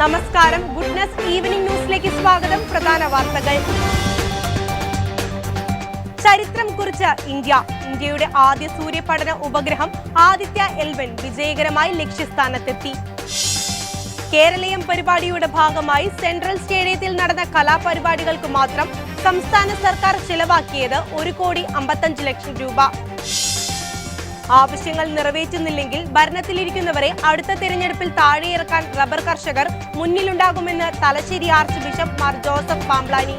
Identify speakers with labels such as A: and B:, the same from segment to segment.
A: നമസ്കാരം goodness evening ന്യൂസിലേക്ക് സ്വാഗതം പ്രധാന വാർത്തകൾ ചരിത്രം കുറിച്ച് ഇന്ത്യ ഇന്ത്യയുടെ ആദ്യ സൂര്യപഠന ഉപഗ്രഹം ആദിത്യ എൽവൻ വിജയകരമായി ലക്ഷ്യസ്ഥാനത്തെത്തി കേരളീയം പരിപാടിയുടെ ഭാഗമായി സെൻട്രൽ സ്റ്റേഡിയത്തിൽ നടന്ന കലാപരിപാടികൾക്ക് മാത്രം സംസ്ഥാന സർക്കാർ ചിലവാക്കിയത് ഒരു കോടി അമ്പത്തഞ്ച് ലക്ഷം രൂപ ആവശ്യങ്ങൾ നിറവേറ്റുന്നില്ലെങ്കിൽ ഭരണത്തിലിരിക്കുന്നവരെ അടുത്ത തിരഞ്ഞെടുപ്പിൽ താഴെയിറക്കാൻ റബ്ബർ കർഷകർ മുന്നിലുണ്ടാകുമെന്ന് Thalassery archbishop Mar Joseph Pamplany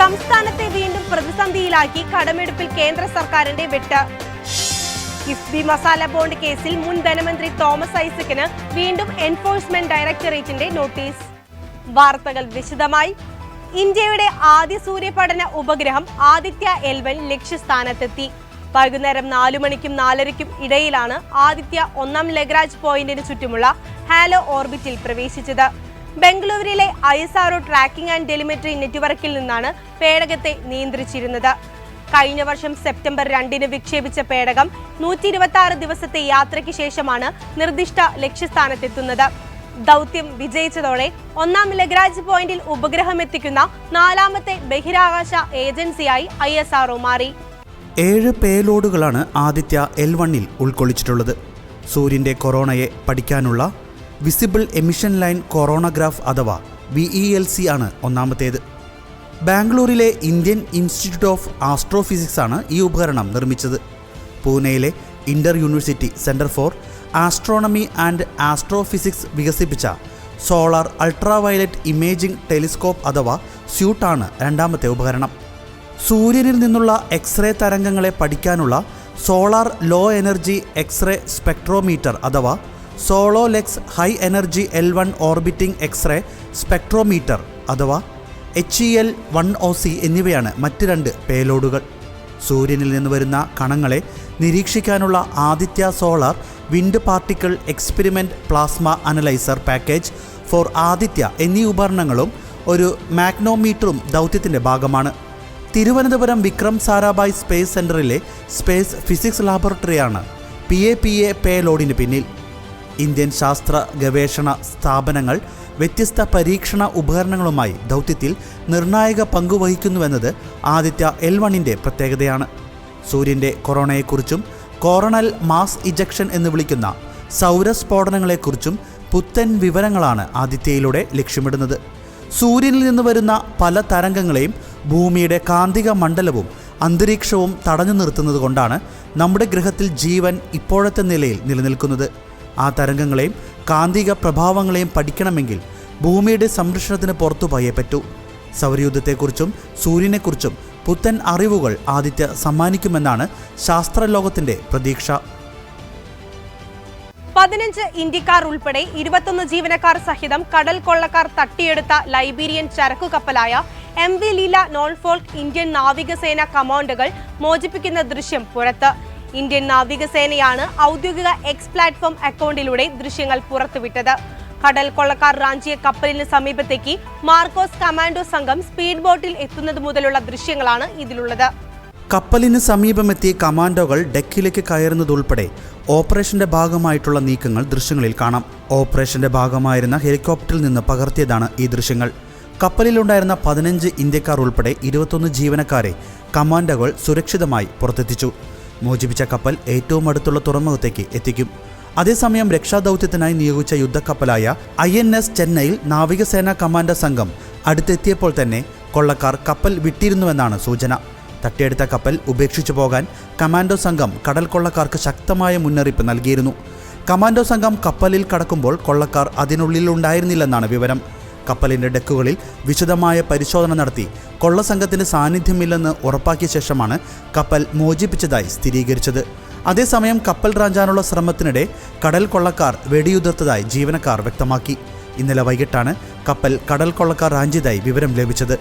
A: സംസ്ഥാനത്തെ വീണ്ടും പ്രതിസന്ധിയിലാക്കി കടമെടുപ്പിൽ കേന്ദ്ര സർക്കാരിന്റെ വെട്ട് കിഫ്ബി മസാല ബോണ്ട് കേസിൽ മുൻ ധനമന്ത്രി തോമസ് ഐസക്കിന് വീണ്ടും എൻഫോഴ്സ്മെന്റ് ഡയറക്ടറേറ്റിന്റെ നോട്ടീസ് വാർത്തകൾ വിശദമായി ഇന്ത്യയുടെ ആദ്യ സൂര്യപഠന ഉപഗ്രഹം ആദിത്യ എൽവൻ ലക്ഷ്യസ്ഥാനത്തെത്തി വൈകുന്നേരം നാലു മണിക്കും നാലരയ്ക്കും ഇടയിലാണ് ആദിത്യ ഒന്നാം ലഗ്രാജ് പോയിന്റിന് ചുറ്റുമുള്ള ഹാലോ ഓർബിറ്റിൽ പ്രവേശിച്ചത് ബംഗളൂരുവിലെ I S R O tracking and telemetry നെറ്റ്വർക്കിൽ നിന്നാണ് പേടകത്തെ നിയന്ത്രിച്ചിരുന്നത് കഴിഞ്ഞ വർഷം സെപ്റ്റംബർ രണ്ടിന് വിക്ഷേപിച്ച പേടകം നൂറ്റി ഇരുപത്തി ആറ് ദിവസത്തെ യാത്രയ്ക്ക് ശേഷമാണ് നിർദ്ദിഷ്ട ലക്ഷ്യസ്ഥാനത്തെത്തുന്നത് ദൗത്യം വിജയിച്ചതോടെ ഒന്നാം ലഗ്രാജ് പോയിന്റിൽ ഉപഗ്രഹം എത്തിക്കുന്ന നാലാമത്തെ ബഹിരാകാശ ഏജൻസിയായി ഐ മാറി
B: ഏഴ് പേലോഡുകളാണ് ആദിത്യ എൽ വണ്ണിൽ ഉൾക്കൊള്ളിച്ചിട്ടുള്ളത് സൂര്യൻ്റെ കൊറോണയെ പഠിക്കാനുള്ള വിസിബിൾ എമിഷൻ ലൈൻ കൊറോണഗ്രാഫ് അഥവാ വി ഇ എൽ സി ആണ് ഒന്നാമത്തേത് ബാംഗ്ലൂരിലെ ഇന്ത്യൻ ഇൻസ്റ്റിറ്റ്യൂട്ട് ഓഫ് ആസ്ട്രോഫിസിക്സ് ആണ് ഈ ഉപകരണം നിർമ്മിച്ചത് പൂനെയിലെ inter university centre for astronomy and astrophysics വികസിപ്പിച്ച സോളാർ അൾട്രാവയലറ്റ് ഇമേജിംഗ് ടെലിസ്കോപ്പ് അഥവാ സ്യൂട്ടാണ് രണ്ടാമത്തെ ഉപകരണം സൂര്യനിൽ നിന്നുള്ള എക്സ്റേ തരംഗങ്ങളെ പഠിക്കാനുള്ള solar low energy X ray spectrometer അഥവാ SoLEXS high energy L one orbiting X ray spectrometer അഥവാ H E L one O C എന്നിവയാണ് മറ്റ് രണ്ട് പേലോഡുകൾ സൂര്യനിൽ നിന്ന് വരുന്ന കണങ്ങളെ നിരീക്ഷിക്കാനുള്ള Aditya solar wind particle experiment plasma analyser package for Aditya എന്നീ ഉപകരണങ്ങളും ഒരു മാഗ്നോമീറ്ററും ദൗത്യത്തിൻ്റെ ഭാഗമാണ് തിരുവനന്തപുരം വിക്രം സാരാഭായ് സ്പേസ് സെന്ററിലെ സ്പേസ് ഫിസിക്സ് ലാബോറട്ടറിയാണ് പി എ പി എ പേ ലോഡിന് പിന്നിൽ ഇന്ത്യൻ ശാസ്ത്ര ഗവേഷണ സ്ഥാപനങ്ങൾ വ്യത്യസ്ത പരീക്ഷണ ഉപകരണങ്ങളുമായി ദൗത്യത്തിൽ നിർണായക പങ്കുവഹിക്കുന്നുവെന്നത് ആദിത്യ എൽ വണ്ണിൻ്റെ പ്രത്യേകതയാണ് സൂര്യൻ്റെ കൊറോണയെക്കുറിച്ചും കോറണൽ മാസ് ഇജക്ഷൻ എന്ന് വിളിക്കുന്ന സൗരസ്ഫോടനങ്ങളെക്കുറിച്ചും പുത്തൻ വിവരങ്ങളാണ് ആദിത്യയിലൂടെ ലക്ഷ്യമിടുന്നത് സൂര്യനിൽ നിന്ന് വരുന്ന പല തരംഗങ്ങളെയും ഭൂമിയുടെ കാന്തിക മണ്ഡലവും അന്തരീക്ഷവും തടഞ്ഞു നിർത്തുന്നത് കൊണ്ടാണ് നമ്മുടെ ഗ്രഹത്തിൽ ജീവൻ ഇപ്പോഴത്തെ നിലയിൽ നിലനിൽക്കുന്നത് ആ തരംഗങ്ങളെയും കാന്തിക പ്രഭാവങ്ങളെയും പഠിക്കണമെങ്കിൽ ഭൂമിയുടെ സംരക്ഷണത്തിന് പുറത്തു പോയേ പറ്റൂ സൗരയുദ്ധത്തെക്കുറിച്ചും സൂര്യനെക്കുറിച്ചും പുത്തൻ അറിവുകൾ ആദിത്യ സമ്മാനിക്കുമെന്നാണ് ശാസ്ത്രലോകത്തിൻ്റെ പ്രതീക്ഷ
A: പതിനഞ്ച് ഇന്ത്യക്കാർ ഉൾപ്പെടെ ഇരുപത്തൊന്ന് ജീവനക്കാർ സഹിതം കടൽ കൊള്ളക്കാർ തട്ടിയെടുത്ത ലൈബീരിയൻ ചരക്കു കപ്പലായ M V Lila Norfolk Indian നാവികസേന കമാൻഡുകൾ മോചിപ്പിക്കുന്ന ദൃശ്യം പുറത്ത് ഇന്ത്യൻ നാവികസേനയാണ് ഔദ്യോഗിക എക്സ് പ്ലാറ്റ്ഫോം അക്കൗണ്ടിലൂടെ ദൃശ്യങ്ങൾ പുറത്തുവിട്ടത് കടൽ കൊള്ളക്കാർ റാഞ്ചിയ കപ്പലിന് സമീപത്തേക്ക് മാർക്കോസ് കമാൻഡോ സംഘം സ്പീഡ് ബോട്ടിൽ എത്തുന്നത് മുതലുള്ള ദൃശ്യങ്ങളാണ് ഇതിലുള്ളത്
B: കപ്പലിന് സമീപമെത്തിയ കമാൻഡോകൾ ഡെക്കിലേക്ക് കയറുന്നതുൾപ്പെടെ ഓപ്പറേഷന്റെ ഭാഗമായിട്ടുള്ള നീക്കങ്ങൾ ദൃശ്യങ്ങളിൽ കാണാം ഓപ്പറേഷന്റെ ഭാഗമായിരുന്ന ഹെലികോപ്റ്ററിൽ നിന്ന് പകർത്തിയതാണ് ഈ ദൃശ്യങ്ങൾ കപ്പലിലുണ്ടായിരുന്ന പതിനഞ്ച് ഇന്ത്യക്കാർ ഉൾപ്പെടെ ഇരുപത്തൊന്ന് ജീവനക്കാരെ കമാൻഡോകൾ സുരക്ഷിതമായി പുറത്തെത്തിച്ചു മോചിപ്പിച്ച കപ്പൽ ഏറ്റവും അടുത്തുള്ള തുറമുഖത്തേക്ക് എത്തിക്കും അതേസമയം രക്ഷാദൗത്യത്തിനായി നിയോഗിച്ച യുദ്ധക്കപ്പലായ ഐ എൻ എസ് ചെന്നൈയിൽ നാവികസേനാ കമാൻഡർ സംഘം അടുത്തെത്തിയപ്പോൾ തന്നെ കൊള്ളക്കാർ കപ്പൽ വിട്ടിരുന്നുവെന്നാണ് സൂചന തട്ടിയെടുത്ത കപ്പൽ ഉപേക്ഷിച്ചു പോകാൻ കമാൻഡോ സംഘം കടൽ കൊള്ളക്കാർക്ക് ശക്തമായ മുന്നറിയിപ്പ് നൽകിയിരുന്നു കമാൻഡോ സംഘം കപ്പലിൽ കടക്കുമ്പോൾ കൊള്ളക്കാർ അതിനുള്ളിൽ ഉണ്ടായിരുന്നില്ലെന്നാണ് വിവരം കപ്പലിന്റെ ഡെക്കുകളിൽ വിശദമായ പരിശോധന നടത്തി കൊള്ള കൊള്ളസംഘത്തിന് സാന്നിധ്യമില്ലെന്ന് ഉറപ്പാക്കിയ ശേഷമാണ് കപ്പൽ മോചിപ്പിച്ചതായി സ്ഥിരീകരിച്ചത് അതേസമയം കപ്പൽ റാഞ്ചാനുള്ള ശ്രമത്തിനിടെ കടൽ കൊള്ളക്കാർ വെടിയുതിർത്തതായി ജീവനക്കാർ വ്യക്തമാക്കി ഇന്നലെ വൈകിട്ടാണ് കപ്പൽ കടൽ കൊള്ളക്കാർ റാഞ്ചിയതായി വിവരം ലഭിച്ചത്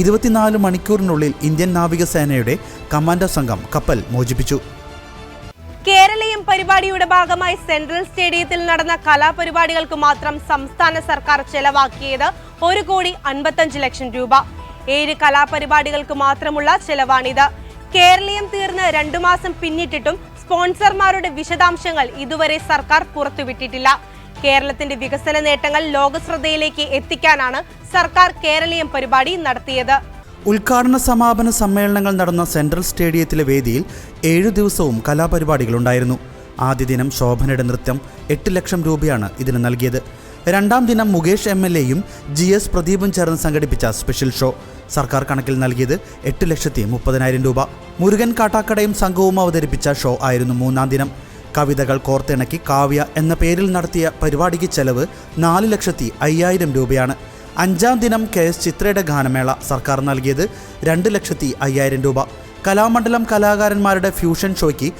B: ഇരുപത്തിനാല് മണിക്കൂറിനുള്ളിൽ ഇന്ത്യൻ നാവികസേനയുടെ കമാൻഡോ സംഘം കപ്പൽ മോചിപ്പിച്ചു
A: കേരളീയം പരിപാടിയുടെ ഭാഗമായി സെൻട്രൽ സ്റ്റേഡിയത്തിൽ നടന്ന കലാപരിപാടികൾക്ക് മാത്രം സംസ്ഥാന സർക്കാർ ചെലവാക്കിയത് ഒരു കോടി അൻപത്തഞ്ച് ലക്ഷം രൂപ ഏഴ് കലാപരിപാടികൾക്ക് മാത്രമുള്ള ചെലവാണിത് കേരളീയം തീർന്ന് രണ്ടു മാസം പിന്നിട്ടിട്ടും സ്പോൺസർമാരുടെ വിശദാംശങ്ങൾ ഇതുവരെ സർക്കാർ പുറത്തുവിട്ടിട്ടില്ല കേരളത്തിന്റെ വികസന നേട്ടങ്ങൾ ലോകശ്രദ്ധയിലേക്ക് എത്തിക്കാനാണ് സർക്കാർ കേരളീയം പരിപാടി നടത്തിയത്
B: ഉദ്ഘാടന സമാപന സമ്മേളനങ്ങൾ നടന്ന സെൻട്രൽ സ്റ്റേഡിയത്തിലെ വേദിയിൽ ഏഴു ദിവസവും കലാപരിപാടികളുണ്ടായിരുന്നു ആദ്യ ദിനം ശോഭനയുടെ നൃത്തം എട്ട് ലക്ഷം രൂപയാണ് ഇതിന് നൽകിയത് രണ്ടാം ദിനം മുകേഷ് എം എൽ എയും ജി എസ് പ്രദീപും ചേർന്ന് സംഘടിപ്പിച്ച സ്പെഷ്യൽ ഷോ സർക്കാർ കണക്കിൽ നൽകിയത് എട്ട് ലക്ഷത്തി മുപ്പതിനായിരം രൂപ മുരുകൻ കാട്ടാക്കടയും സംഘവും അവതരിപ്പിച്ച ഷോ ആയിരുന്നു മൂന്നാം ദിനം കവിതകൾ കോർത്തിണക്കി കാവ്യ എന്ന പേരിൽ നടത്തിയ പരിപാടിക്ക് ചെലവ് നാല് ലക്ഷത്തി അയ്യായിരം രൂപയാണ് അഞ്ചാം ദിനം കെ എസ് ചിത്രയുടെ ഗാനമേള സർക്കാർ നൽകിയത് രണ്ട് ലക്ഷത്തി അയ്യായിരം രൂപ കലാമണ്ഡലം കലാകാരന്മാരുടെ ഫ്യൂഷൻ ഷോയ്ക്ക്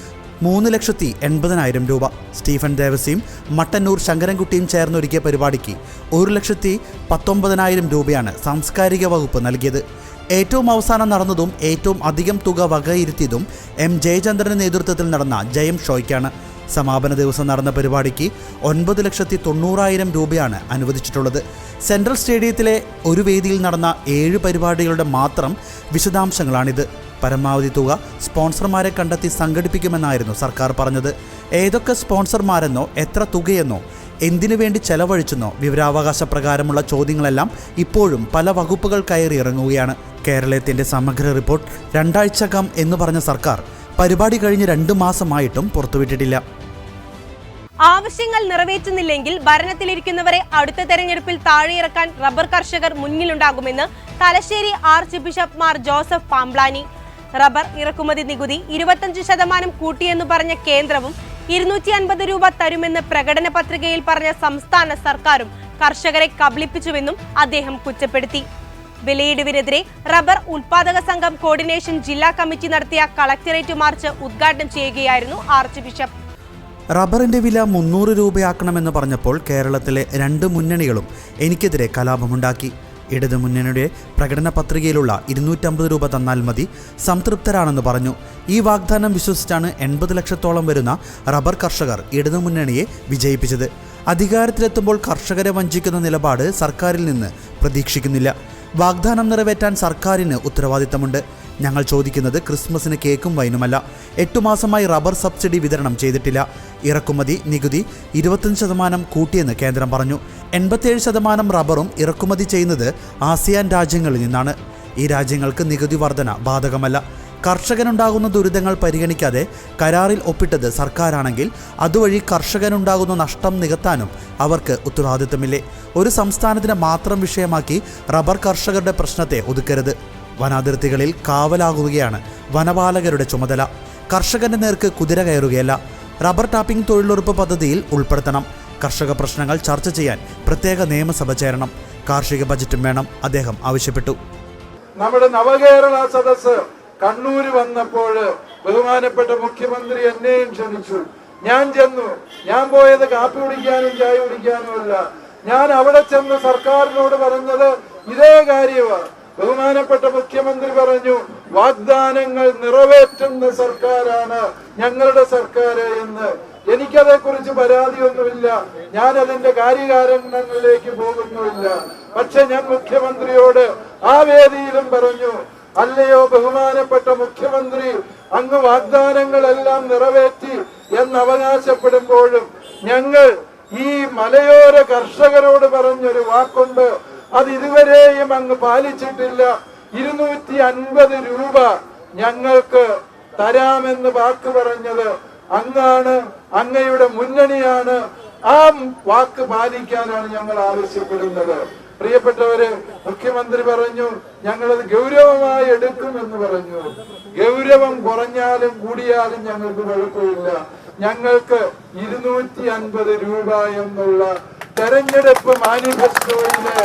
B: മൂന്ന് ലക്ഷത്തി എൺപതിനായിരം രൂപ സ്റ്റീഫൻ ദേവസിയും മട്ടന്നൂർ ശങ്കരൻകുട്ടിയും ചേർന്നൊരുക്കിയ പരിപാടിക്ക് ഒരു ലക്ഷത്തി പത്തൊമ്പതിനായിരം രൂപയാണ് സാംസ്കാരിക വകുപ്പ് നൽകിയത് ഏറ്റവും അവസാനം നടന്നതും ഏറ്റവും അധികം തുക വകയിരുത്തിയതും എം ജയചന്ദ്രന്റെ നേതൃത്വത്തിൽ നടന്ന ജയം ഷോയ്ക്കാണ് സമാപന ദിവസം നടന്ന പരിപാടിക്ക് ഒൻപത് ലക്ഷത്തി തൊണ്ണൂറായിരം രൂപയാണ് അനുവദിച്ചിട്ടുള്ളത് സെൻട്രൽ സ്റ്റേഡിയത്തിലെ ഒരു വേദിയിൽ നടന്ന ഏഴ് പരിപാടികളുടെ മാത്രം വിശദാംശങ്ങളാണിത് പരമാവധി തുക സ്പോൺസർമാരെ കണ്ടെത്തി സംഘടിപ്പിക്കുമെന്നായിരുന്നു സർക്കാർ പറഞ്ഞത് ഏതൊക്കെ സ്പോൺസർമാരെന്നോ എത്ര തുകയെന്നോ എന്തിനു വേണ്ടി ചെലവഴിച്ചെന്നോ വിവരാവകാശ പ്രകാരമുള്ള ചോദ്യങ്ങളെല്ലാം ഇപ്പോഴും പല വകുപ്പുകൾ കയറി ഇറങ്ങുകയാണ് കേരളത്തിന്റെ സമഗ്ര റിപ്പോർട്ട് രണ്ടാഴ്ചകം എന്ന് പറഞ്ഞ സർക്കാർ പരിപാടി കഴിഞ്ഞ് രണ്ട് മാസമായിട്ടും പുറത്തുവിട്ടിട്ടില്ല
A: ആവശ്യങ്ങൾ നിറവേറ്റുന്നില്ലെങ്കിൽ ഭരണത്തിലിരിക്കുന്നവരെ അടുത്ത തെരഞ്ഞെടുപ്പിൽ താഴെയിറക്കാൻ റബ്ബർ കർഷകർ മുന്നിലുണ്ടാകുമെന്ന് Thalassery archbishop Mar Joseph Pamplany rubber ഇറക്കുമതി നികുതി ഇരുപത്തഞ്ച് ശതമാനം കൂട്ടിയെന്ന് പറഞ്ഞ കേന്ദ്രവും ഇരുന്നൂറ്റി അൻപത് രൂപ തരുമെന്ന് പ്രകടന പത്രികയിൽ പറഞ്ഞ സംസ്ഥാന സർക്കാരും കർഷകരെ കബളിപ്പിച്ചുവെന്നും അദ്ദേഹം കുറ്റപ്പെടുത്തി വിലയിടിവിനെതിരെ റബ്ബർ ഉൽപാദക സംഘം കോർഡിനേഷൻ ജില്ലാ കമ്മിറ്റി നടത്തിയ കളക്ടറേറ്റ് മാർച്ച് ഉദ്ഘാടനം ചെയ്യുകയായിരുന്നു ആർച്ച് ബിഷപ്പ്
B: റബ്ബറിന്റെ വില മുന്നൂറ് രൂപയാക്കണമെന്ന് പറഞ്ഞപ്പോൾ കേരളത്തിലെ രണ്ട് മുന്നണികളും എനിക്കെതിരെ കലാപമുണ്ടാക്കി ഇടതുമുന്നണിയുടെ പ്രകടന പത്രികയിലുള്ള ഇരുന്നൂറ്റമ്പത് രൂപ തന്നാൽ മതി സംതൃപ്തരാണെന്ന് പറഞ്ഞു ഈ വാഗ്ദാനം വിശ്വസിച്ചാണ് എൺപത് ലക്ഷത്തോളം വരുന്ന റബ്ബർ കർഷകർ ഇടതുമുന്നണിയെ വിജയിപ്പിച്ചത് അധികാരത്തിലെത്തുമ്പോൾ കർഷകരെ വഞ്ചിക്കുന്ന നിലപാട് സർക്കാരിൽ നിന്ന് പ്രതീക്ഷിക്കുന്നില്ല വാഗ്ദാനം നിറവേറ്റാൻ സർക്കാരിന് ഉത്തരവാദിത്തമുണ്ട് ഞങ്ങൾ ചോദിക്കുന്നത് ക്രിസ്മസിന് കേക്കും വൈനുമല്ല എട്ടു മാസമായി റബ്ബർ സബ്സിഡി വിതരണം ചെയ്തിട്ടില്ല ഇറക്കുമതി നികുതി ഇരുപത്തഞ്ച് ശതമാനം കൂട്ടിയെന്ന് കേന്ദ്രം പറഞ്ഞു എൺപത്തിയേഴ് ശതമാനം റബ്ബറും ഇറക്കുമതി ചെയ്യുന്നത് ആസിയാൻ രാജ്യങ്ങളിൽ നിന്നാണ് ഈ രാജ്യങ്ങൾക്ക് നികുതി വർധന ബാധകമല്ല കർഷകനുണ്ടാകുന്ന ദുരിതങ്ങൾ പരിഗണിക്കാതെ കരാറിൽ ഒപ്പിട്ടത് സർക്കാരാണെങ്കിൽ അതുവഴി കർഷകനുണ്ടാകുന്ന നഷ്ടം നികത്താനും അവർക്ക് ഉത്തരവാദിത്തമില്ലേ ഒരു സംസ്ഥാനത്തിന് മാത്രം വിഷയമാക്കി റബ്ബർ കർഷകരുടെ പ്രശ്നത്തെ ഒതുക്കരുത് വനാതിർത്തികളിൽ കാവലാകുകയാണ് വനപാലകരുടെ ചുമതല കർഷകന്റെ നേർക്ക് കുതിര കയറുകയല്ല റബ്ബർ ടാപ്പിംഗ് തൊഴിലുറപ്പ് പദ്ധതിയിൽ ഉൾപ്പെടുത്തണം കർഷക പ്രശ്നങ്ങൾ ചർച്ച ചെയ്യാൻ പ്രത്യേക നിയമസഭ ചേരണം കാർഷിക ബജറ്റും വേണം അദ്ദേഹം ആവശ്യപ്പെട്ടു
C: നമ്മുടെ നവകേരള സദസ് കണ്ണൂര് വന്നപ്പോൾ ബഹുമാനപ്പെട്ട മുഖ്യമന്ത്രി എന്നെയും ക്ഷണിച്ചു ഞാൻ ചെന്നു ഞാൻ പോയത് കാപ്പി കുടിക്കാനും ചായ കുടിക്കാനും അല്ല ഞാൻ അവിടെ ചെന്ന് സർക്കാരിനോട് പറഞ്ഞത് ഇതേ കാര്യമാണ് ബഹുമാനപ്പെട്ട മുഖ്യമന്ത്രി പറഞ്ഞു വാഗ്ദാനങ്ങൾ നിറവേറ്റുന്ന സർക്കാരാണ് ഞങ്ങളുടെ സർക്കാർ എന്ന് എനിക്കതേ കുറിച്ച് പരാതിയൊന്നുമില്ല ഞാൻ അതിന്റെ കാര്യകാരണങ്ങളിലേക്ക് പോകുന്നുമില്ല പക്ഷെ ഞാൻ മുഖ്യമന്ത്രിയോട് ആ വേദിയിലും പറഞ്ഞു അല്ലയോ ബഹുമാനപ്പെട്ട മുഖ്യമന്ത്രി അങ്ങ് വാഗ്ദാനങ്ങളെല്ലാം നിറവേറ്റി എന്നവകാശപ്പെടുമ്പോഴും ഞങ്ങൾ ഈ മലയോര കർഷകരോട് പറഞ്ഞൊരു വാക്കുണ്ട് അത് ഇതുവരെയും അങ്ങ് പാലിച്ചിട്ടില്ല ഇരുന്നൂറ്റി അൻപത് രൂപ ഞങ്ങൾക്ക് തരാമെന്ന് വാക്ക് പറഞ്ഞത് അങ്ങാണ് അങ്ങയുടെ മുന്നണിയാണ് ആ വാക്ക് പാലിക്കാനാണ് ഞങ്ങൾ ആവശ്യപ്പെടുന്നത് പ്രിയപ്പെട്ടവര് മുഖ്യമന്ത്രി പറഞ്ഞു ഞങ്ങളത് ഗൗരവമായി എടുക്കും എന്ന് പറഞ്ഞു ഗൗരവം കുറഞ്ഞാലും കൂടിയാലും ഞങ്ങൾക്ക് കുഴപ്പമില്ല ഞങ്ങൾക്ക് ഇരുന്നൂറ്റി അൻപത് രൂപ എന്നുള്ള തെരഞ്ഞെടുപ്പ് മാനിഫെസ്റ്റോയില്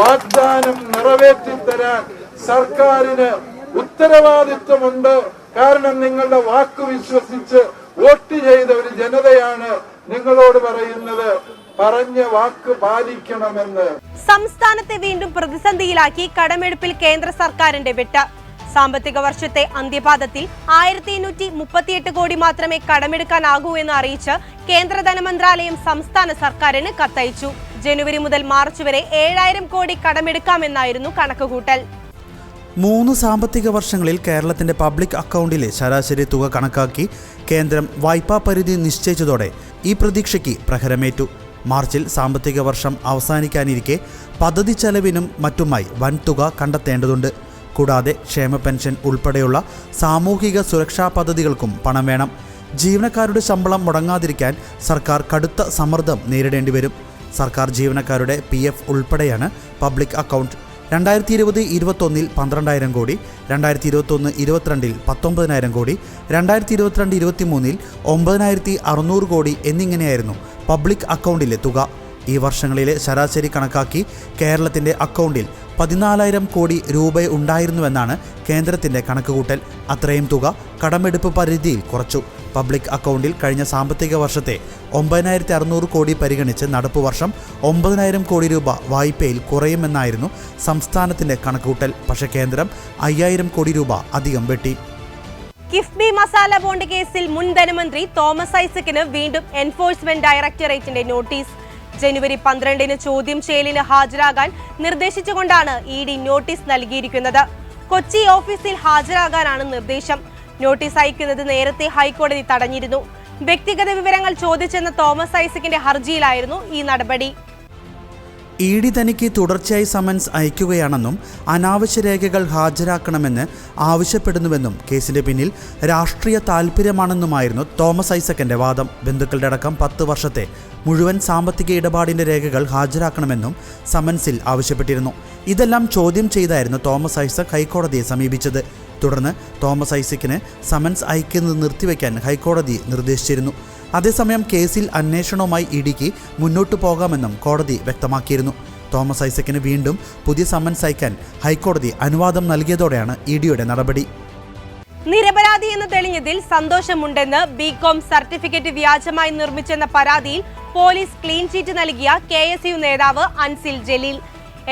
C: വാഗ്ദാനം നിറവേറ്റി തരാൻ സർക്കാരിന് ഉത്തരവാദിത്വമുണ്ട് കാരണം നിങ്ങളുടെ വാക്ക് വിശ്വസിച്ച് വോട്ട് ചെയ്ത ഒരു ജനതയാണ് നിങ്ങളോട് പറയുന്നത് പറഞ്ഞ വാക്ക് പാലിക്കണമെന്ന്
A: സംസ്ഥാനത്തെ വീണ്ടും പ്രതിസന്ധിയിലാക്കി കടമെടുപ്പിൽ കേന്ദ്ര സർക്കാരിന്റെ വിട്ട് സാമ്പത്തിക വർഷത്തെ അന്ത്യപാദത്തിൽ ആയിരത്തി എണ്ണൂറ്റി മുപ്പത്തിയെട്ട് കോടി മാത്രമേ കടമെടുക്കാനാകൂ എന്ന് അറിയിച്ച് കേന്ദ്ര ധനമന്ത്രാലയം സംസ്ഥാന സർക്കാരിന് കത്തയച്ചു ജനുവരി മുതൽ മാർച്ച് വരെ ഏഴായിരം കോടി കടമെടുക്കാമെന്നായിരുന്നു കണക്കുകൂട്ടൽ
B: മൂന്ന് സാമ്പത്തിക വർഷങ്ങളിൽ കേരളത്തിന്റെ പബ്ലിക് അക്കൗണ്ടിലെ ശരാശരി തുക കണക്കാക്കി കേന്ദ്രം വായ്പാ പരിധി നിശ്ചയിച്ചതോടെ ഈ പ്രതീക്ഷയ്ക്ക് പ്രഹരമേറ്റു മാർച്ചിൽ സാമ്പത്തിക വർഷം അവസാനിക്കാനിരിക്കെ പദ്ധതി ചെലവിനും മറ്റുമായി വൻതുക കണ്ടെത്തേണ്ടതുണ്ട് കൂടാതെ ക്ഷേമ പെൻഷൻ ഉൾപ്പെടെയുള്ള സാമൂഹിക സുരക്ഷാ പദ്ധതികൾക്കും പണം വേണം ജീവനക്കാരുടെ ശമ്പളം മുടങ്ങാതിരിക്കാൻ സർക്കാർ കടുത്ത സമ്മർദ്ദം നേരിടേണ്ടി വരും സർക്കാർ ജീവനക്കാരുടെ പി എഫ് ഉൾപ്പെടെയാണ് പബ്ലിക് അക്കൗണ്ട് രണ്ടായിരത്തി ഇരുപത് ഇരുപത്തൊന്നിൽ പന്ത്രണ്ടായിരം കോടി രണ്ടായിരത്തി ഇരുപത്തൊന്ന് ഇരുപത്തിരണ്ടിൽ പത്തൊമ്പതിനായിരം കോടി രണ്ടായിരത്തി ഇരുപത്തിരണ്ട് ഇരുപത്തിമൂന്നിൽ ഒമ്പതിനായിരത്തി അറുന്നൂറ് കോടി എന്നിങ്ങനെയായിരുന്നു പബ്ലിക് അക്കൗണ്ടിലെ തുക ഈ വർഷങ്ങളിലെ ശരാശരി കണക്കാക്കി കേരളത്തിൻ്റെ അക്കൗണ്ടിൽ പതിനാലായിരം കോടി രൂപ ഉണ്ടായിരുന്നുവെന്നാണ് കേന്ദ്രത്തിൻ്റെ കണക്കുകൂട്ടൽ അത്രയും തുക കടമെടുപ്പ് പരിധിയിൽ കുറച്ചു പബ്ലിക് അക്കൗണ്ടിൽ കഴിഞ്ഞ സാമ്പത്തിക വർഷത്തെ ഒമ്പതിനായിരത്തി അറുന്നൂറ് കോടി പരിഗണിച്ച് നടപ്പ് വർഷം ഒമ്പതിനായിരം കോടി രൂപ വായ്പയിൽ കുറയുമെന്നായിരുന്നു സംസ്ഥാനത്തിൻ്റെ കണക്കുകൂട്ടൽ പക്ഷേ കേന്ദ്രം അയ്യായിരം കോടി രൂപ അധികം വെട്ടി
A: കിഫ്ബി മസാല ബോണ്ട് കേസിൽ മുൻ ധനമന്ത്രി തോമസ് ഐസക്കിന് വീണ്ടും എൻഫോഴ്സ്മെന്റ് ഡയറക്ടറേറ്റിന്റെ നോട്ടീസ് ജനുവരി പന്ത്രണ്ടിന് ചോദ്യം ചെയ്യലിന് ഹാജരാകാൻ നിർദ്ദേശിച്ചുകൊണ്ടാണ് ഇ ഡി നോട്ടീസ് നൽകിയിരിക്കുന്നത് കൊച്ചി ഓഫീസിൽ ഹാജരാകാനാണ് നിർദ്ദേശം നോട്ടീസ് അയക്കുന്നത് നേരത്തെ ഹൈക്കോടതി തടഞ്ഞിരുന്നു വ്യക്തിഗത വിവരങ്ങൾ ചോദിച്ചെന്ന തോമസ് ഐസക്കിന്റെ ഹർജിയിലായിരുന്നു ഈ നടപടി
B: ഇ ഡി തനിക്ക് തുടർച്ചയായി സമൻസ് അയക്കുകയാണെന്നും അനാവശ്യ രേഖകൾ ഹാജരാക്കണമെന്ന് ആവശ്യപ്പെടുന്നുവെന്നും കേസിന്റെ പിന്നിൽ രാഷ്ട്രീയ താൽപര്യമാണെന്നുമായിരുന്നു തോമസ് ഐസക്കന്റെ വാദം ബന്ധുക്കളുടെ അടക്കം പത്ത് വർഷത്തെ മുഴുവൻ സാമ്പത്തിക ഇടപാടിൻ്റെ രേഖകൾ ഹാജരാക്കണമെന്നും സമൻസിൽ ആവശ്യപ്പെട്ടിരുന്നു ഇതെല്ലാം ചോദ്യം ചെയ്തായിരുന്നു തോമസ് ഐസക് ഹൈക്കോടതിയെ സമീപിച്ചത് തുടർന്ന് തോമസ് ഐസക്കിന് സമൻസ് അയക്കുന്നത് നിർത്തിവെക്കാൻ ഹൈക്കോടതി നിർദ്ദേശിച്ചിരുന്നു അതേസമയം കേസിൽ അന്വേഷണവുമായി ഇടിക്ക് മുന്നോട്ടു പോകാമെന്നും കോടതി വ്യക്തമാക്കിയിരുന്നു തോമസ് ഐസക്കിന് വീണ്ടും പുതിയ സമൻസ് അയക്കാൻ ഹൈക്കോടതി അനുവാദം നൽകിയതോടെയാണ് ഇഡിയുടെ നടപടി
A: നിരപരാധി എന്ന് തെളിഞ്ഞതിൽ സന്തോഷമുണ്ടെന്ന് ബികോം സർട്ടിഫിക്കറ്റ് വ്യാജമായി നിർമ്മിച്ചെന്ന പരാതിയിൽ പോലീസ് ക്ലീൻ ചീറ്റ് നൽകിയ കെ എസ് യു നേതാവ് അൻസിൽ ജലീൽ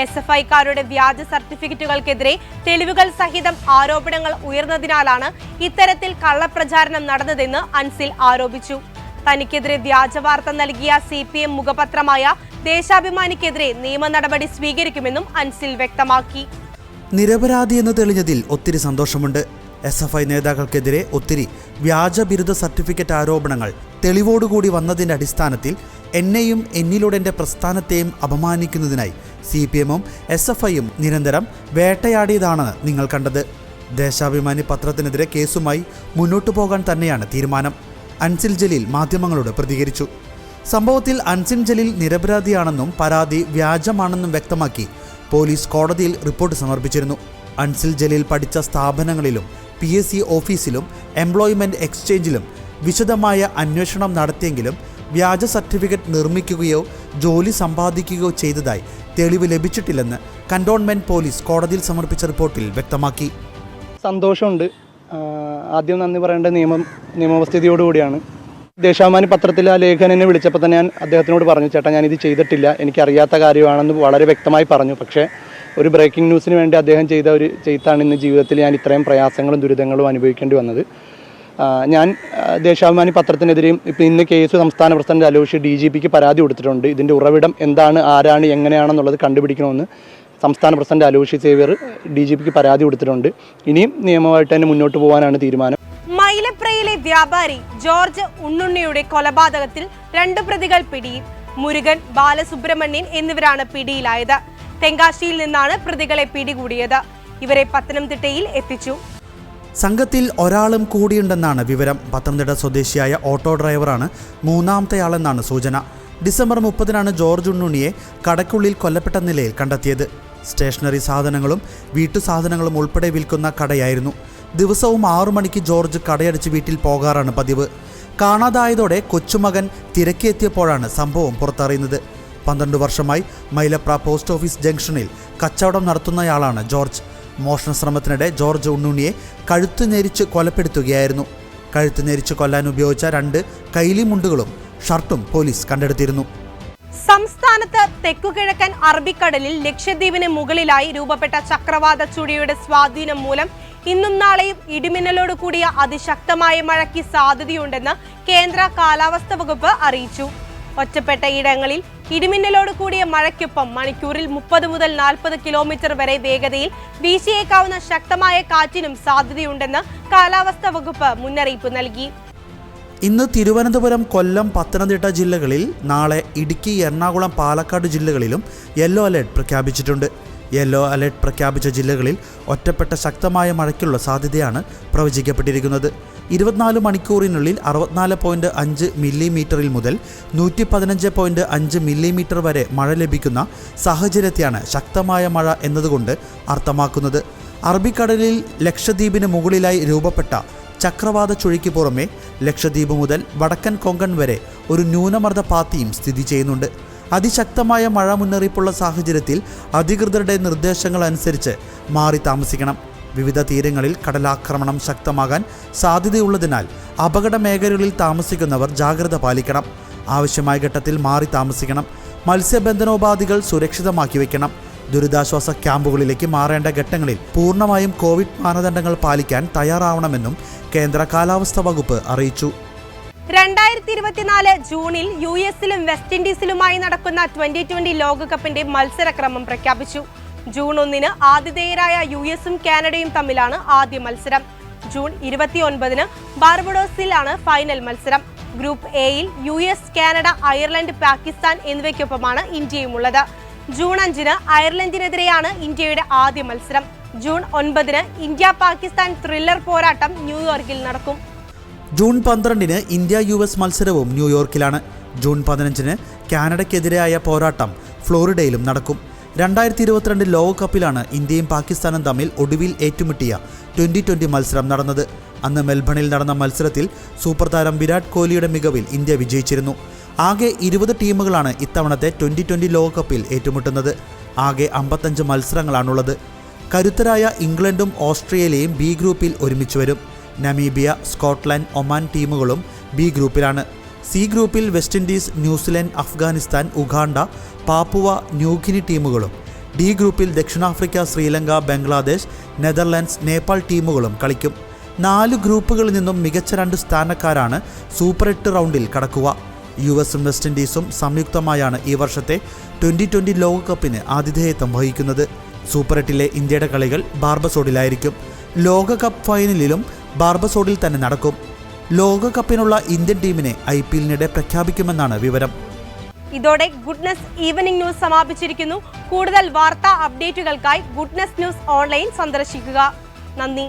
A: എസ് എഫ് ഐക്കാരുടെ വ്യാജ സർട്ടിഫിക്കറ്റുകൾക്കെതിരെ തെളിവുകൾ സഹിതം ആരോപണങ്ങൾ ഉയർന്നതിനാലാണ് ഇത്തരത്തിൽ കള്ളപ്രചാരണം നടന്നതെന്ന് അൻസിൽ ആരോപിച്ചു തനിക്കെതിരെ വ്യാജ വാർത്ത നൽകിയ സി പി എം മുഖപത്രമായ ദേശാഭിമാനിക്കെതിരെ നിയമ നടപടി സ്വീകരിക്കുമെന്നും അൻസിൽ വ്യക്തമാക്കി
B: നിരപരാധി എന്ന് തെളിഞ്ഞതിൽ ഒത്തിരി സന്തോഷമുണ്ട് എസ് എഫ് ഐ നേതാക്കൾക്കെതിരെ ഒത്തിരി വ്യാജ ബിരുദ സർട്ടിഫിക്കറ്റ് ആരോപണങ്ങൾ തെളിവോടുകൂടി വന്നതിൻ്റെ അടിസ്ഥാനത്തിൽ എന്നെയും എന്നിലൂടെ എൻ്റെ പ്രസ്ഥാനത്തെയും അപമാനിക്കുന്നതിനായി സി പി എമ്മും എസ് എഫ് ഐയും നിരന്തരം വേട്ടയാടിയതാണെന്ന് നിങ്ങൾ കണ്ടത് ദേശാഭിമാനി പത്രത്തിനെതിരെ കേസുമായി മുന്നോട്ടു പോകാൻ തന്നെയാണ് തീരുമാനം അൻസിൽ ജലീൽ മാധ്യമങ്ങളോട് പ്രതികരിച്ചു സംഭവത്തിൽ അൻസിൽ ജലീൽ നിരപരാധിയാണെന്നും പരാതി വ്യാജമാണെന്നും വ്യക്തമാക്കി പോലീസ് കോടതിയിൽ റിപ്പോർട്ട് സമർപ്പിച്ചിരുന്നു അൻസിൽ ജലീൽ പഠിച്ച സ്ഥാപനങ്ങളിലും പി എസ് സി ഓഫീസിലും എംപ്ലോയ്മെന്റ് എക്സ്ചേഞ്ചിലും വിശദമായ അന്വേഷണം നടത്തിയെങ്കിലും വ്യാജ സർട്ടിഫിക്കറ്റ് നിർമ്മിക്കുകയോ ജോലി സമ്പാദിക്കുകയോ ചെയ്തതായി തെളിവ് ലഭിച്ചിട്ടില്ലെന്ന് കണ്ടോൺമെന്റ് പോലീസ് കോടതിയിൽ സമർപ്പിച്ച റിപ്പോർട്ടിൽ വ്യക്തമാക്കി
D: സന്തോഷമുണ്ട് ആദ്യം നന്ദി പറയേണ്ട നിയമം നിയമവസ്ഥിതിയോടുകൂടിയാണ് ദേശാഭിമാനി പത്രത്തിൽ ആ ലേഖകനെ വിളിച്ചപ്പോൾ തന്നെ ഞാൻ അദ്ദേഹത്തിനോട് പറഞ്ഞു ചേട്ടാ ഞാനിത് ചെയ്തിട്ടില്ല എനിക്കറിയാത്ത കാര്യമാണെന്ന് വളരെ വ്യക്തമായി പറഞ്ഞു പക്ഷേ ഒരു ബ്രേക്കിംഗ് ന്യൂസിന് വേണ്ടി അദ്ദേഹം ചെയ്ത ഒരു ചെയ്താണ് ഇന്ന് ജീവിതത്തിൽ ഞാൻ ഇത്രയും പ്രയാസങ്ങളും ദുരിതങ്ങളും അനുഭവിക്കേണ്ടി വന്നത് ഞാൻ ദേശാഭിമാനി പത്രത്തിനെതിരെയും ഇപ്പം ഇന്ന് കേസ് സംസ്ഥാന പ്രസിഡന്റ് അലോഷി ഡി ജി പിക്ക് പരാതി കൊടുത്തിട്ടുണ്ട് ഇതിൻ്റെ ഉറവിടം എന്താണ് ആരാണ് എങ്ങനെയാണെന്നുള്ളത് കണ്ടുപിടിക്കണമെന്ന് സംസ്ഥാന president Aloshy Xavier D G പിക്ക് പരാതി കൊടുത്തിട്ടുണ്ട് ഇനിയും നിയമമായിട്ട് തന്നെ മുന്നോട്ട് പോകാനാണ് തീരുമാനം
A: മൈലപ്രയിലെ വ്യാപാരി ജോർജ് ഉണ്ണുണ്ണിയുടെ കൊലപാതകത്തിൽ രണ്ട് പ്രതികൾ പിടിയിൽ മുരുകൻ ബാലസുബ്രഹ്മണ്യൻ എന്നിവരാണ് പിടിയിലായത് തെങ്കാശിയിൽ നിന്നാണ് പ്രതികളെ പിടികൂടിയത് ഇവരെ പത്തനംതിട്ടയിൽ എത്തിച്ചു
B: സംഘത്തിൽ ഒരാളും കൂടിയുണ്ടെന്നാണ് വിവരം പത്തനംതിട്ട സ്വദേശിയായ ഓട്ടോ ഡ്രൈവറാണ് മൂന്നാമത്തെയാളെന്നാണ് സൂചന ഡിസംബർ മുപ്പതിനാണ് ജോർജ് ഉണ്ണുണിയെ കടയ്ക്കുള്ളിൽ കൊല്ലപ്പെട്ട നിലയിൽ കണ്ടെത്തിയത് സ്റ്റേഷനറി സാധനങ്ങളും വീട്ടു സാധനങ്ങളും ഉൾപ്പെടെ വിൽക്കുന്ന കടയായിരുന്നു ദിവസവും ആറു മണിക്ക് ജോർജ് കടയടിച്ച് വീട്ടിൽ പോകാറാണ് പതിവ് കാണാതായതോടെ കൊച്ചുമകൻ തിരക്കിയെത്തിയപ്പോഴാണ് സംഭവം പുറത്തറിയുന്നത് പന്ത്രണ്ട് വർഷമായി മൈലപ്ര പോസ്റ്റ് ഓഫീസ് ജംഗ്ഷനിൽ കച്ചവടം നടത്തുന്നയാളാണ് ജോർജ് മോഷണ ശ്രമത്തിനിടെ ജോർജ് ഉണ്ണുണ്ണിയെ കഴുത്തു ഞെരിച്ച് കൊലപ്പെടുത്തുകയായിരുന്നു കഴുത്തു ഞെരിച്ച് കൊല്ലാൻ ഉപയോഗിച്ച രണ്ട് കൈലി മുണ്ടുകളും ഷർട്ടും പോലീസ് കണ്ടെടുത്തിരുന്നു
A: സംസ്ഥാനത്ത് തെക്കുകിഴക്കൻ അറബിക്കടലിൽ ലക്ഷദ്വീപിന് മുകളിലായി രൂപപ്പെട്ട ചക്രവാത ചുഴിയുടെ സ്വാധീനം മൂലം ഇന്നും നാളെയും ഇടിമിന്നലോട് കൂടിയ അതിശക്തമായ മഴയ്ക്ക് സാധ്യതയുണ്ടെന്ന് കേന്ദ്ര കാലാവസ്ഥ വകുപ്പ് അറിയിച്ചു ഒറ്റപ്പെട്ട ഇടങ്ങളിൽ ഇടിമിന്നലോട് കൂടിയ മഴയ്ക്കൊപ്പം മണിക്കൂറിൽ മുപ്പത് മുതൽ നാൽപ്പത് കിലോമീറ്റർ വരെ വേഗതയിൽ വീശിയേക്കാവുന്ന ശക്തമായ കാറ്റിനും സാധ്യതയുണ്ടെന്ന് കാലാവസ്ഥാ വകുപ്പ് മുന്നറിയിപ്പ് നൽകി
B: ഇന്ന് തിരുവനന്തപുരം കൊല്ലം പത്തനംതിട്ട ജില്ലകളിൽ നാളെ ഇടുക്കി എറണാകുളം പാലക്കാട് ജില്ലകളിലും യെല്ലോ അലേർട്ട് പ്രഖ്യാപിച്ചിട്ടുണ്ട് യെല്ലോ അലേർട്ട് പ്രഖ്യാപിച്ച ജില്ലകളിൽ ഒറ്റപ്പെട്ട ശക്തമായ മഴയ്ക്കുള്ള സാധ്യതയാണ് പ്രവചിക്കപ്പെട്ടിരിക്കുന്നത് ഇരുപത്തിനാല് മണിക്കൂറിനുള്ളിൽ അറുപത്തിനാല് പോയിൻറ്റ് അഞ്ച് മില്ലിമീറ്ററിൽ മുതൽ നൂറ്റി പതിനഞ്ച് പോയിൻറ്റ് അഞ്ച് മില്ലിമീറ്റർ വരെ മഴ ലഭിക്കുന്ന സാഹചര്യത്തെയാണ് ശക്തമായ മഴ എന്നതുകൊണ്ട് അർത്ഥമാക്കുന്നത് അറബിക്കടലിൽ ലക്ഷദ്വീപിന് മുകളിലായി രൂപപ്പെട്ട ചക്രവാത ചുഴിക്ക് പുറമെ ലക്ഷദ്വീപ് മുതൽ വടക്കൻ കൊങ്കൺ വരെ ഒരു ന്യൂനമർദ്ദ പാത്തിയും സ്ഥിതി ചെയ്യുന്നുണ്ട് അതിശക്തമായ മഴ മുന്നറിയിപ്പുള്ള സാഹചര്യത്തിൽ അധികൃതരുടെ നിർദ്ദേശങ്ങൾ അനുസരിച്ച് മാറി താമസിക്കണം വിവിധ തീരങ്ങളിൽ കടലാക്രമണം ശക്തമാകാൻ സാധ്യതയുള്ളതിനാൽ അപകട മേഖലകളിൽ താമസിക്കുന്നവർ ജാഗ്രത പാലിക്കണം ആവശ്യമായ ഘട്ടത്തിൽ മാറി താമസിക്കണം മത്സ്യബന്ധനോപാധികൾ സുരക്ഷിതമാക്കി വയ്ക്കണം ദുരിതാശ്വാസ ക്യാമ്പുകളിലേക്ക് മാറേണ്ട ഘട്ടങ്ങളിൽ പൂർണ്ണമായും കോവിഡ് മാനദണ്ഡങ്ങൾ പാലിക്കാൻ തയ്യാറാവണമെന്നും കേന്ദ്ര കാലാവസ്ഥാ വകുപ്പ് അറിയിച്ചു
A: രണ്ടായിരത്തി ഇരുപത്തിനാല് ജൂണിൽ യു എസിലും വെസ്റ്റ് ഇൻഡീസിലുമായി നടക്കുന്ന ട്വന്റി ട്വന്റി ലോകകപ്പിന്റെ മത്സരക്രമം പ്രഖ്യാപിച്ചു ജൂൺ ഒന്നിന് ആതിഥേയരായ യു എസും കാനഡയും തമ്മിലാണ് ആദ്യ മത്സരം ജൂൺ ഇരുപത്തിയൊൻപതിന് ബാർബഡോസിലാണ് ഫൈനൽ മത്സരം ഗ്രൂപ്പ് എയിൽ U S Canada Ireland Pakistan എന്നിവയ്ക്കൊപ്പമാണ് ഇന്ത്യയും ഉള്ളത് ജൂൺ അഞ്ചിന് അയർലൻഡിനെതിരെയാണ് ഇന്ത്യയുടെ ആദ്യ മത്സരം ജൂൺ ഒൻപതിന് ഇന്ത്യ പാകിസ്ഥാൻ ത്രില്ലർ പോരാട്ടം ന്യൂയോർക്കിൽ നടക്കും
B: ജൂൺ പന്ത്രണ്ടിന് ഇന്ത്യ യു എസ് മത്സരവും ന്യൂയോർക്കിലാണ് ജൂൺ പതിനഞ്ചിന് കാനഡയ്ക്കെതിരായ പോരാട്ടം ഫ്ലോറിഡയിലും നടക്കും രണ്ടായിരത്തി ഇരുപത്തിരണ്ട് ലോകകപ്പിലാണ് ഇന്ത്യയും പാകിസ്ഥാനും തമ്മിൽ ഒടുവിൽ ഏറ്റുമുട്ടിയ ട്വന്റി ട്വന്റി മത്സരം നടന്നത് അന്ന് മെൽബണിൽ നടന്ന മത്സരത്തിൽ സൂപ്പർ താരം വിരാട് കോഹ്ലിയുടെ മികവിൽ ഇന്ത്യ വിജയിച്ചിരുന്നു ആകെ ഇരുപത് ടീമുകളാണ് ഇത്തവണത്തെ ട്വന്റി ട്വന്റി ലോകകപ്പിൽ ഏറ്റുമുട്ടുന്നത് ആകെ അമ്പത്തഞ്ച് മത്സരങ്ങളാണുള്ളത് കരുത്തരായ ഇംഗ്ലണ്ടും ഓസ്ട്രേലിയയും ബി ഗ്രൂപ്പിൽ ഒരുമിച്ച് വരും നമീബിയ സ്കോട്ട്ലൻഡ് ഒമാൻ ടീമുകളും ബി ഗ്രൂപ്പിലാണ് സി ഗ്രൂപ്പിൽ West Indies New Zealand Afghanistan Uganda Papua New Guinea ടീമുകളും ഡി ഗ്രൂപ്പിൽ ദക്ഷിണാഫ്രിക്ക ശ്രീലങ്ക ബംഗ്ലാദേശ് നെതർലാൻഡ്സ് നേപ്പാൾ ടീമുകളും കളിക്കും നാല് ഗ്രൂപ്പുകളിൽ നിന്നും മികച്ച രണ്ട് സ്ഥാനക്കാരാണ് സൂപ്പർ എട്ട് റൗണ്ടിൽ കടക്കുക യു എസും വെസ്റ്റ് ഇൻഡീസും സംയുക്തമായാണ് ഈ വർഷത്തെ ട്വൻ്റി ട്വൻ്റി ലോകകപ്പിന് ആതിഥേയത്വം വഹിക്കുന്നത് സൂപ്പർ എട്ടിലെ ഇന്ത്യയുടെ കളികൾ ബാർബസോഡിലായിരിക്കും ലോകകപ്പ് ഫൈനലിലും ബാർബസോഡിൽ തന്നെ നടക്കും ലോകകപ്പിനുള്ള ഇന്ത്യൻ ടീമിനെ ഐ പി എല്ലിനിടെ പ്രഖ്യാപിക്കുമെന്നാണ് വിവരം
A: ഇതോടെ ഗുഡ്നസ് ഈവനിംഗ് ന്യൂസ് സമാപിച്ചിരിക്കുന്നു കൂടുതൽ വാർത്താ അപ്ഡേറ്റുകൾക്കായി ഗുഡ്നസ് ന്യൂസ് ഓൺലൈൻ സന്ദർശിക്കുക നന്ദി